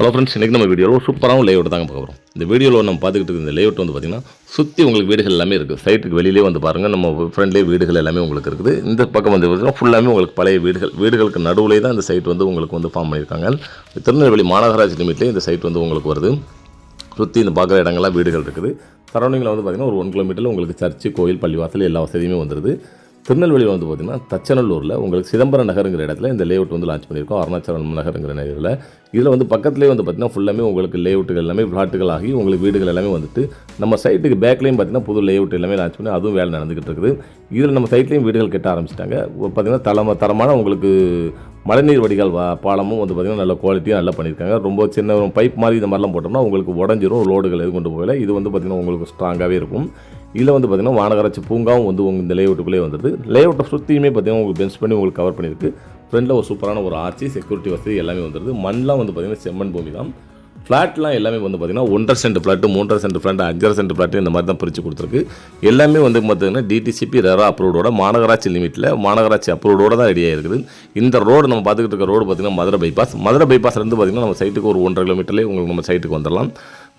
Hello friends இன்றைக்கி நம்ம வீடியோவில் சூப்பராகவும் லேஅவுட் தாங்க பார்க்க போகிறோம் இந்த வீடியோவில் நம்ம பார்த்துக்கிட்டு இருக்க இந்த லேஅவுட் வந்து பார்த்திங்கன்னா சுற்றி உங்களுக்கு வீடுகள் எல்லாமே இருக்குது சைட்டுக்கு வெளியிலே வந்து பாருங்கள் நம்ம ஃப்ரெண்ட்லேயே வீடுகள் எல்லாமே உங்களுக்கு இருக்குது. இந்த பக்கம் வந்து பார்த்தீங்கன்னா ஃபுல்லாமே உங்களுக்கு பழைய வீடுகள் வீடுகளுக்கு நடுவுலே தான் இந்த சைட் வந்து உங்களுக்கு வந்து ஃபார்ம் பண்ணியிருக்காங்க. திருநெல்வேலி மாநகராட்சி லிமிட்லேயே இந்த சைட் வந்து உங்களுக்கு வருது. சுற்றி இந்த பார்க்குற இடங்கள்லாம் வீடுகள் இருக்குது. சரௌண்டிங்கில் வந்து பார்த்திங்கன்னா ஒரு ஒன் கிலோமீட்டரில் உங்களுக்கு சர்ச்சு கோயில் பள்ளிவாசல் எல்லா வசதியுமே வந்துடுது திருநெல்வேலியில் வந்து பார்த்திங்கன்னா தச்சநல்லூரில் உங்களுக்கு சிதம்பரம் நகருங்கிற இடத்துல இந்த லேஅவுட் வந்து லான்ச் பண்ணியிருக்கோம். அருணாச்சலம் நகருங்கிற நேரில். இதில் வந்து பக்கத்துலேயே வந்து பார்த்திங்கன்னா ஃபுல்லாமே உங்களுக்கு லேஅவுட்டுகள் எல்லாமே ஃப்ளாட்டுகள் ஆகி உங்களுக்கு வீடுகள் எல்லாமே வந்துட்டு நம்ம சைட்டுக்கு பேக்லேயும் பார்த்திங்கன்னா புது லேஅவுட் எல்லாமே லான்ச் பண்ணி அதுவும் வேலை நடந்துகிட்டு இருக்குது. இதில் நம்ம சைட்லேயும் வீடுகள் கட்ட ஆரம்பிச்சிட்டாங்க. பார்த்திங்கன்னா தளம தரமான உங்களுக்கு மழைநீர் வடிகால் வா பாலமும் வந்து பார்த்திங்கன்னா நல்ல குவாலிட்டியாக நல்லா பண்ணியிருக்காங்க. ரொம்ப சின்ன பைப் மாதிரி இந்த மாதிரிலாம் போட்டோம்னா உங்களுக்கு உடஞ்சிரும் லோடுகள் எதுவும் கொண்டு போகல. இது வந்து பார்த்திங்கன்னா உங்களுக்கு ஸ்ட்ராங்காகவே இருக்கும். இதில் வந்து பார்த்திங்கன்னா மாநகராட்சி பூங்காவும் வந்து உங்கள் இந்த லேஅவுட்டுக்குள்ளே வந்துடுது லேஅவுட்டை சுற்றியுமே பார்த்திங்கன்னா உங்களுக்கு பென்ஸ் பண்ணி உங்களுக்கு கவர் பண்ணியிருக்கு. ஃப்ரெண்டில் ஒரு சூப்பரான ஒரு ஆர்ச்சி செக்யூரிட்டி வசதி எல்லாமே வந்துடுது மண்லாம் வந்து பார்த்திங்கன்னா செம்மண் பூமி தான். ஃப்ளாட்லாம் எல்லாமே வந்து பார்த்திங்கன்னா ஒன்றரை சென்ட் ஃப்ளாட்டு மூன்றரை சென்ட் ஃப்ளாட் அஞ்சரை சென்ட் ஃப்ளாட்டு இந்த மாதிரி தான் பிரித்து கொடுத்துருக்கு. எல்லாமே வந்து பார்த்திங்கன்னா டிடிசிபி ரெரா அப்ரூவோட மாநகராட்சி லிமிட்டில் மாநகராட்சி அப்ரூவோட தான் ரெடியாக இருக்குது. இந்த ரோடு நம்ம பார்த்துக்கிட்டு இருக்க ரோடு பார்த்திங்கன்னா மதுரை பைபாஸ் மதுரை பைபாஸ்லேருந்து பார்த்திங்கன்னா நம்ம சைட்டுக்கு ஒரு ஒன்றரை கிலோமீட்டர்லேயே உங்களுக்கு நம்ம சைட்டுக்கு வந்துடலாம்.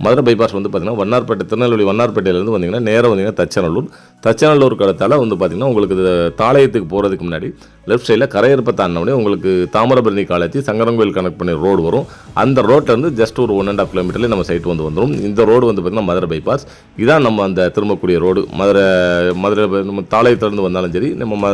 மதுரை பைபாஸ் வந்து பார்த்திங்கன்னா வண்ணார்பேட்டை திருநெல்வேலி வண்ணார்பேட்டையிலேருந்து வந்தீங்கன்னா நேராக வந்தீங்கன்னா தச்சநல்லூர். தச்சநல்லூர் கடத்தால் வந்து பார்த்திங்கன்னா உங்களுக்கு தாளையத்துக்கு போகிறதுக்கு முன்னாடி லெஃப்ட் சைடில் கரையறுப்பை தாண்டினோடனே உங்களுக்கு தாமிரபரணி காலேஜ் சங்கரங்கோயில் கனெக்ட் பண்ணி ரோடு வரும். அந்த ரோட்டிலேருந்து ஜஸ்ட் ஒரு ஒன் அண்ட் ஆஃப் கிலோமீட்டர்லேயே நம்ம சைட் வந்து வந்துடும் இந்த ரோடு வந்து பார்த்திங்கன்னா மதுரை பைபாஸ் இதான் நம்ம அந்த திரும்பக்கூடிய ரோடு மதுரை மதுரை நம்ம தாளையத்துலேருந்து வந்தாலும் சரி நம்ம ம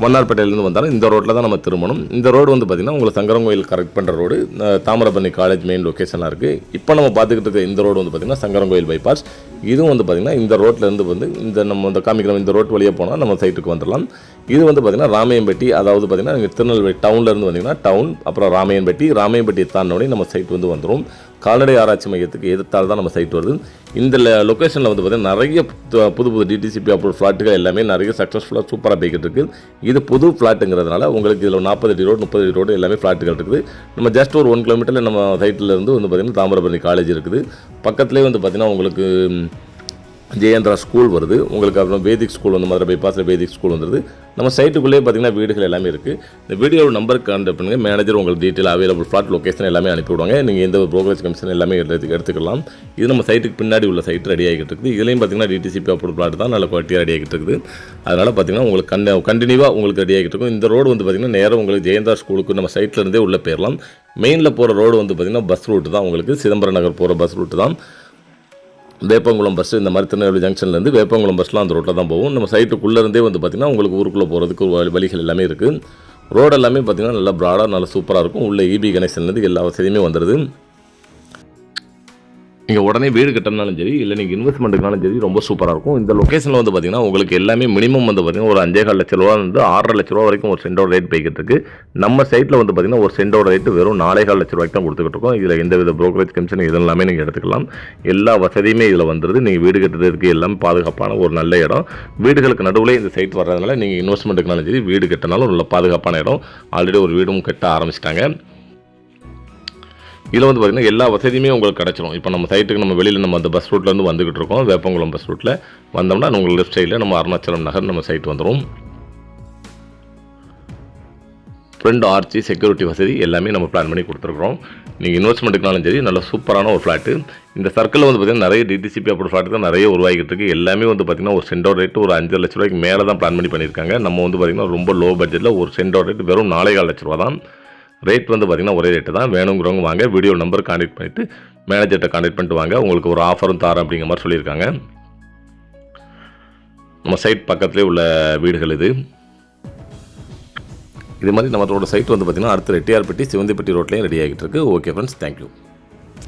மன்னார்பேட்டையிலேருந்து வந்தாலும் இந்த ரோட்டில் தான் நம்ம திரும்பணும். இந்த ரோடு வந்து பார்த்திங்கன்னா உங்களுக்கு சங்கரங்கோயில் கரெக்ட் பண்ணுற ரோடு அஹ், தாமிரபரணி காலேஜ் மெயின் லொக்கேஷனாக இருக்குது இப்போ நம்ம பார்த்துக்கிட்டு இருக்க இந்த ரோடு வந்து பார்த்திங்கன்னா சங்கரங்கோயில் பைபாஸ் இதுவும் வந்து பார்த்திங்கன்னா இந்த ரோட்லேருந்து வந்து இந்த நம்ம இந்த காமிக்கிற இந்த ரோட் வழியாக போனால் நம்ம சைட்டுக்கு வந்துடலாம் இது வந்து பார்த்திங்கன்னா ராமையம்பட்டி அதாவது பார்த்திங்கன்னா இங்கே திருநெல்வேலி டவுன்லேருந்து வந்தீங்கன்னா டவுன் அப்புறம் ராமையன்பட்டி ராமையன்பட்டி தாண்டினோடனே நம்ம சைட் வந்து வந்துடும் கால்நடை ஆராய்ச்சி மையத்துக்கு எதிர்த்தால் தான் நம்ம சைட் வருது. இந்த லொக்கேஷனில் வந்து பார்த்திங்கன்னா நிறைய புது- புது டிடிசிபி அப்ரூவ் ஃப்ளாட்டுகள் எல்லாமே நிறைய சக்ஸஸ்ஃபுல்லாக சூப்பராக போய்கிட்டு இருக்குது இது புது ஃப்ளாட்டுங்கிறதுனால உங்களுக்கு இதில் நாற்பது அடி ரோடு முப்பது அடி ரோடு எல்லாமே ஃப்ளாட்டுகள் இருக்குது. நம்ம ஜஸ்ட் ஒரு ஒன் கிலோமீட்டரில் நம்ம சைட்டில் இருந்து வந்து பார்த்திங்கன்னா தாமிரபரணி காலேஜ் இருக்குது. பக்கத்துலேயே வந்து பார்த்திங்கன்னா உங்களுக்கு ஜெயேந்திரா ஸ்கூல் வருது. உங்களுக்கு அப்புறம் வேதிக் ஸ்கூல் வந்து மதுரை பைபாஸில் வேதிக் ஸ்கூல் வந்துருது. நம்ம சைட்டுக்குள்ளேயே பார்த்தீங்கன்னா வீடுகள் எல்லாமே இருக்குது இந்த வீடியோ நம்பருக்கு கான்டாக்ட் பண்ணுங்கள் மேனேஜர் உங்களுக்கு டீட்டெயில் அவைலபிள் ஃப்ளாட் லொக்கேஷன் எல்லாமே அனுப்பிவிடுவாங்க. நீங்கள் எந்த ப்ரோக்ரேஜ் கமிஷன் எல்லாமே எடுத்து எடுத்துக்கலாம். இது நம்ம சைட்டுக்கு பின்னாடி உள்ள சைட் ரெடி ஆகிட்டு இருக்குது. இதுலேயும் பார்த்தீங்கன்னா டிடிசிபி அப்ரூவ் ஃப்ளாட் தான் நல்ல குவாலிட்டியாக ரெடி ஆகிட்டு இருக்குது. அதனால் பார்த்தீங்கன்னா உங்களுக்கு கண்ட கண்டினியூவாக உங்களுக்கு ரெடி ஆகிட்டு இருக்கும். இந்த ரோடு வந்து பார்த்திங்கன்னா நேராக உங்களுக்கு ஜெயந்தா ஸ்கூலுக்கு நம்ம சைட்லேருந்தே உள்ளே போயிடலாம். மெயினில் போகிற ரோடு வந்து பார்த்திங்கன்னா பஸ் ரூட்டு தான் உங்களுக்கு. சிதம்பரம் நகர் போகிற பஸ் ரூட்டு தான். வேப்பங்குளம் பஸ் இந்த மாதிரி திருநெல்வேலி ஜங்ஷன்லேருந்து வேப்பங்குளம் பஸ்லாம் அந்த ரோட்டில் தான் போகும். நம்ம சைட்டுக்குள்ளே இருந்தே வந்து பார்த்திங்கன்னா உங்களுக்கு ஊருக்குள்ளே போகிறதுக்கு வழி- வழிகள் எல்லாமே இருக்குது ரோடு எல்லாமே பார்த்திங்கன்னா நல்லா ப்ராடாக நல்லா சூப்பராக இருக்கும். உள்ளே இபி கனெக்ஷன்லேருந்து எல்லா வசதியுமே வந்துடுது நீங்கள் உடனே வீடு கட்டணும்னாலும் சரி இல்லை நீங்கள் இன்வெஸ்ட்மெண்ட்டுக்குனாலும் சரி ரொம்ப சூப்பராக இருக்கும். இந்த லொக்கேஷனில் வந்து பார்த்தீங்கன்னா உங்களுக்கு எல்லாமே மினிமம் வந்து பார்த்தீங்கன்னா ஒரு அஞ்சே கால் லட்ச ரூபா வந்து ஆறரை லட்ச ரூபா வரைக்கும் ஒரு சென்டோட ரேட் போய்கிட்டு இருக்கு. நம்ம சைட்டில் வந்து பார்த்தீங்கன்னா ஒரு சென்டோட ரேட்டு வெறும் நாலே கால் லட்ச ரூபாய்க்கு தான் கொடுத்துக்கிட்டு இருக்கோம். இதில் எந்த வித ப்ரோக்கரேஜ் கமிஷன் இது எல்லாமே நீங்கள் எடுத்துக்கலாம். எல்லா வசதியுமே இதில் வந்துடுது நீங்கள் வீடு கட்டுறதுக்கு எல்லாம் பாதுகாப்பான ஒரு நல்ல இடம். வீடுகளுக்கு நடுவில் இந்த சைட் வர்றதுனால நீங்கள் இன்வெஸ்ட்மெண்ட்டுக்குனாலும் சரி வீடு கட்டினாலும் நல்ல பாதுகாப்பான இடம். ஆல்ரெடி ஒரு வீடும் கட்ட ஆரம்பிச்சிட்டாங்க. இதில் வந்து பார்த்திங்கன்னா எல்லா வசதியுமே உங்களுக்கு கிடச்சிரும். இப்போ நம்ம சைட்டுக்கு நம்ம வெளியில் நம்ம அந்த பஸ் ரூட்லேருந்து வந்துகிட்டு இருக்கோம். வேப்பங்குளம் பஸ் ரூட்டில் வந்தோம்னா உங்களுக்கு லெஃப்ட் சைடில் நம்ம அருணாச்சலம் நகர் நம்ம சைட் வந்துடும் ஃப்ரெண்ட் ஆர்ச்சி செக்யூரிட்டி வசதி எல்லாமே நம்ம பிளான் பண்ணி கொடுத்துருக்குறோம். நீங்கள் இன்வெஸ்ட்மெண்ட்டுக்குனாலும் சரி நல்ல சூப்பரான ஒரு ஃப்ளாட்டு இந்த சர்க்கிளில் வந்து பார்த்திங்கன்னா நிறைய டிடிசிபி அப்படி ஃப்ளாட் தான் நிறைய உருவாகிட்டு இருக்குது எல்லாமே வந்து பார்த்திங்கன்னா ஒரு சென்டோர் ரேட்டு ஒரு அஞ்சு லட்ச ரூபாய்க்கு மேலே தான் பிளான் பண்ணி பண்ணியிருக்காங்க. நம்ம வந்து பார்த்திங்கன்னா ரொம்ப லோ பட்ஜெட்டில் ஒரு சென்டோர் ரேட் வெறும் நாலே கால் லட்ச ரூபா தான் ரேட் வந்து பார்த்திங்கன்னா ஒரே ரேட்டு தான். வேணுங்கிறவங்க வாங்க. வீடியோ நம்பர் கான்டாக்ட் பண்ணிவிட்டு மேனேஜர்கிட்ட கான்டாக்ட் பண்ணிட்டு வாங்க. உங்களுக்கு ஒரு ஆஃபரும் தரேன் அப்படிங்கிற மாதிரி சொல்லியிருக்காங்க. நம்ம சைட் பக்கத்துலேயே உள்ள வீடுகள் இது. இது மாதிரி நம்மளோட சைட் வந்து பார்த்திங்கன்னா அடுத்த ரெட்டியார்பட்டி சிவந்திப்பட்டி ரோட்லேயும் ரெடி ஆகிட்டு இருக்கு. Okay friends thank you